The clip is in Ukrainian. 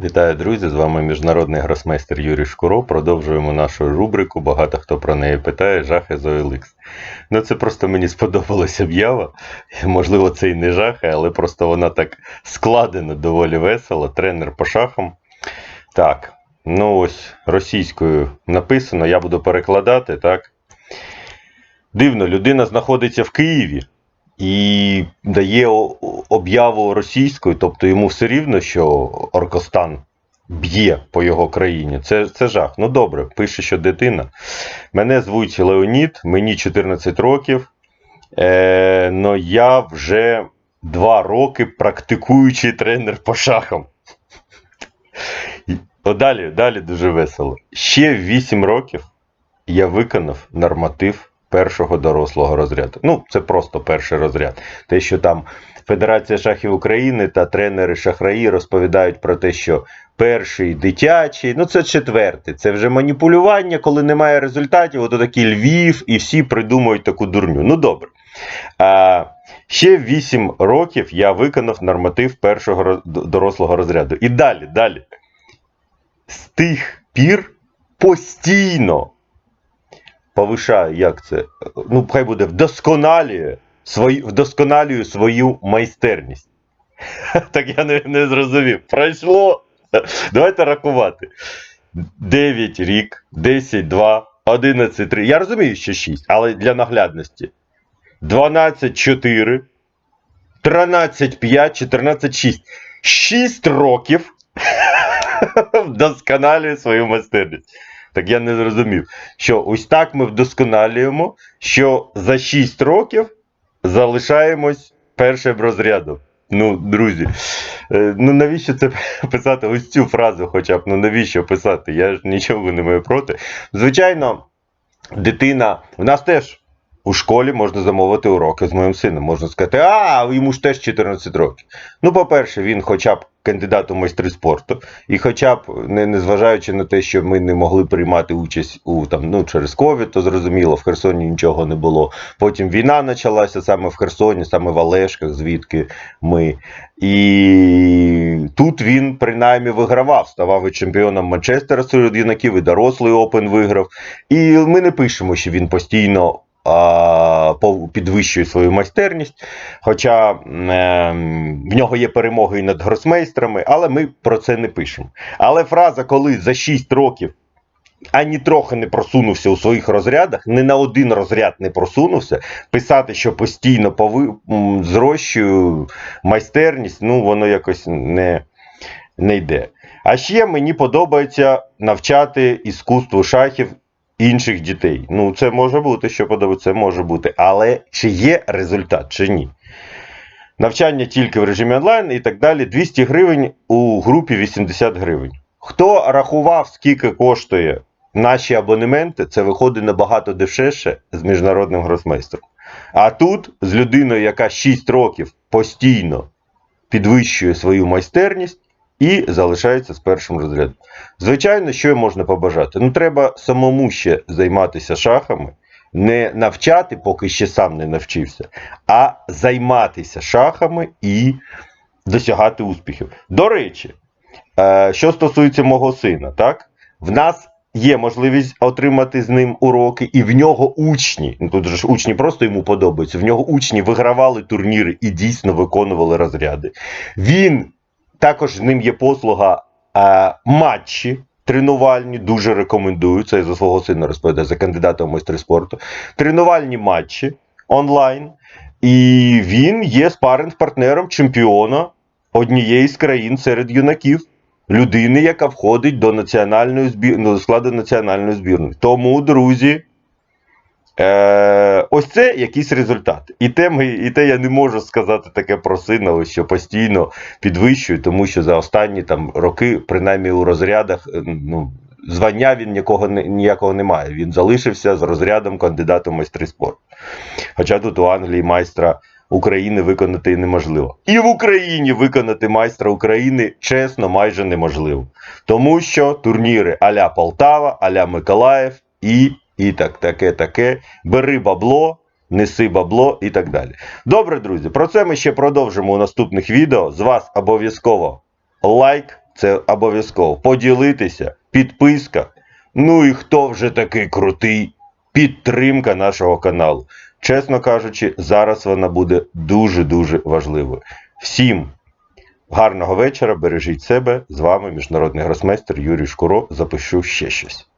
Вітаю, друзі! З вами міжнародний гросмейстер Юрій Шкуро. Продовжуємо нашу рубрику. Багато хто про неї питає жахи з OLX. Ну, це просто мені сподобалася об'ява. Можливо, це і не жахи, але просто вона так складена доволі весело. Тренер по шахам. Так, ну ось російською написано, я буду перекладати, так. Дивно, людина знаходиться в Києві і дає об'яву російською, тобто йому все рівно, що Оркостан б'є по його країні. Це, це жах. Ну добре, пише, що дитина. Мене звуть Леонід, мені 14 років. Е, но я вже два роки практикуючий тренер по шахам. Далі, далі дуже весело. Ще 8 років я виконав норматив першого дорослого розряду. Ну, це просто перший розряд. Те, що там Федерація шахів України та тренери шахраї розповідають про те, що перший дитячий, ну це четвертий. Це вже маніпулювання, коли немає результатів. От такий Львів, і всі придумують таку дурню. Ну добре. А, ще 8 років я виконав норматив першого дорослого розряду. І далі, далі. З тих пір постійно повишаю, як це? Ну, хай буде вдосконалює, свої, вдосконалюю свою майстерність. Так я не, не зрозумів. Пройшло. Давайте рахувати. 9 рік, 10, 2, 11, 3. Я розумію, що 6, але для наглядності. 12, 4, 13, 5, 14, 6. 6 років вдосконалюю свою майстерність. Так я не зрозумів, що ось так ми вдосконалюємо, що за 6 років залишаємось першим розрядом. Ну, друзі, е, ну навіщо це писати? Ось цю фразу, хоча б, ну навіщо писати? Я ж нічого не маю проти. Звичайно, дитина, в нас теж у школі можна замовити уроки з моїм сином. Можна сказати, а йому ж теж 14 років. Ну, по-перше, він хоча б кандидат у майстри спорту, і хоча б, не, незважаючи на те, що ми не могли приймати участь у там, ну, через ковід, то зрозуміло, в Херсоні нічого не було. Потім війна почалася саме в Херсоні, саме в Олешках, звідки ми. І тут він принаймні вигравав, ставав і чемпіоном Манчестера серед юнаків, і дорослий Опен виграв. І ми не пишемо, що він постійно підвищує свою майстерність. Хоча ем, в нього є перемоги і над гросмейстрами, але ми про це не пишемо. Але фраза, коли за 6 років ані трохи не просунувся у своїх розрядах, ні на один розряд не просунувся, писати, що постійно пови... зрощую майстерність, ну воно якось не, не йде. А ще мені подобається навчати іскусству шахів інших дітей. Ну, це може бути, що подобається, це може бути. Але чи є результат, чи ні? Навчання тільки в режимі онлайн і так далі. 200 гривень у групі 80 гривень. Хто рахував, скільки коштує наші абонементи, це виходить набагато дешевше з міжнародним гросмейстром. А тут з людиною, яка 6 років постійно підвищує свою майстерність і залишається з першим розрядом. Звичайно, що можна побажати? Ну, треба самому ще займатися шахами, не навчати, поки ще сам не навчився, а займатися шахами і досягати успіхів. До речі, е, що стосується мого сина, так? В нас є можливість отримати з ним уроки, і в нього учні. Ну тут же ж учні просто йому подобаються. В нього учні вигравали турніри і дійсно виконували розряди. Він також з ним є послуга е, матчі. Тренувальні дуже рекомендую. Це я за свого сина розповідаю, за кандидата в майстри спорту. Тренувальні матчі онлайн. І він є спаринг-партнером чемпіона однієї з країн серед юнаків. Людини, яка входить до національної збір... до складу національної збірної. Тому, друзі, е... ось це якийсь результат. І те, ми... і те я не можу сказати таке про сина, що постійно підвищую, тому що за останні там роки, принаймні у розрядах, е, ну, звання він нікого ніякого не має. Він залишився з розрядом кандидата в майстри спорту. Хоча тут у Англії майстра України виконати неможливо. І в Україні виконати майстра України чесно майже неможливо. Тому що турніри Аля Полтава, Аля Миколаїв і, і так, таке, таке. Бери бабло, неси бабло і так далі. Добре, друзі, про це ми ще продовжимо у наступних відео. З вас обов'язково лайк, це обов'язково. Поділитися, підписка. Ну і хто вже такий крутий? Підтримка нашого каналу. Чесно кажучи, зараз вона буде дуже-дуже важливою. Всім гарного вечора, бережіть себе. З вами міжнародний гросмейстер Юрій Шкуро. Запишу ще щось.